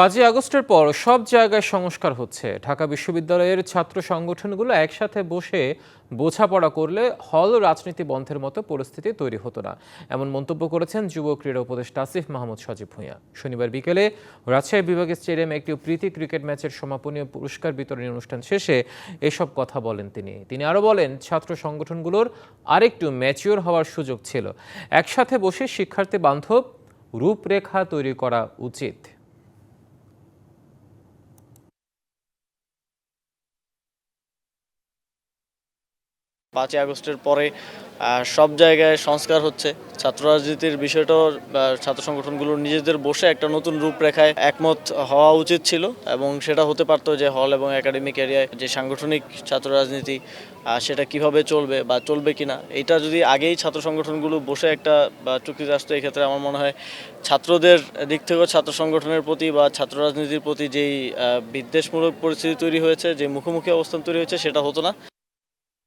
পাঁচই আগস্টের পর সব জায়গায় সংস্কার হচ্ছে। ঢাকা বিশ্ববিদ্যালয়ের ছাত্র সংগঠনগুলো একসাথে বসে বোঝাপড়া করলে হল রাজনীতি বন্ধের মতো পরিস্থিতি তৈরি হতো না। এমন মন্তব্য করেছেন যুব ক্রীড়া উপদেষ্টা আসিফ মাহমুদ সজীব ভূঁইয়া। শনিবার বিকেলে রাজশাহী বিভাগের স্টেডিয়ামে একটি প্রীতি ক্রিকেট ম্যাচের সমাপনী পুরস্কার বিতরণী অনুষ্ঠান শেষে এসব কথা বলেন তিনি। তিনি আরও বলেন, ছাত্র সংগঠনগুলোর আরেকটু ম্যাচিওর হওয়ার সুযোগ ছিল। একসাথে বসে শিক্ষার্থী বান্ধব রূপরেখা তৈরি করা উচিত। পাঁচই আগস্টের পরে সব জায়গায় সংস্কার হচ্ছে। ছাত্র রাজনীতির বিষয়টাও ছাত্র সংগঠনগুলো নিজেদের বসে একটা নতুন রূপরেখায় একমত হওয়া উচিত ছিল এবং সেটা হতে পারতো যে হল এবং একাডেমিক এরিয়ায় যে সাংগঠনিক ছাত্র রাজনীতি সেটা কীভাবে চলবে বা চলবে কিনা, এটা যদি আগেই ছাত্র সংগঠনগুলো বসে একটা চুক্তিতে আসতো এক্ষেত্রে আমার মনে হয় ছাত্রদের দিক থেকেও ছাত্র সংগঠনের প্রতি বা ছাত্র রাজনীতির প্রতি যেই বিদ্বেষমূলক পরিস্থিতি তৈরি হয়েছে, যে মুখোমুখি অবস্থান তৈরি হয়েছে, সেটা হতো না।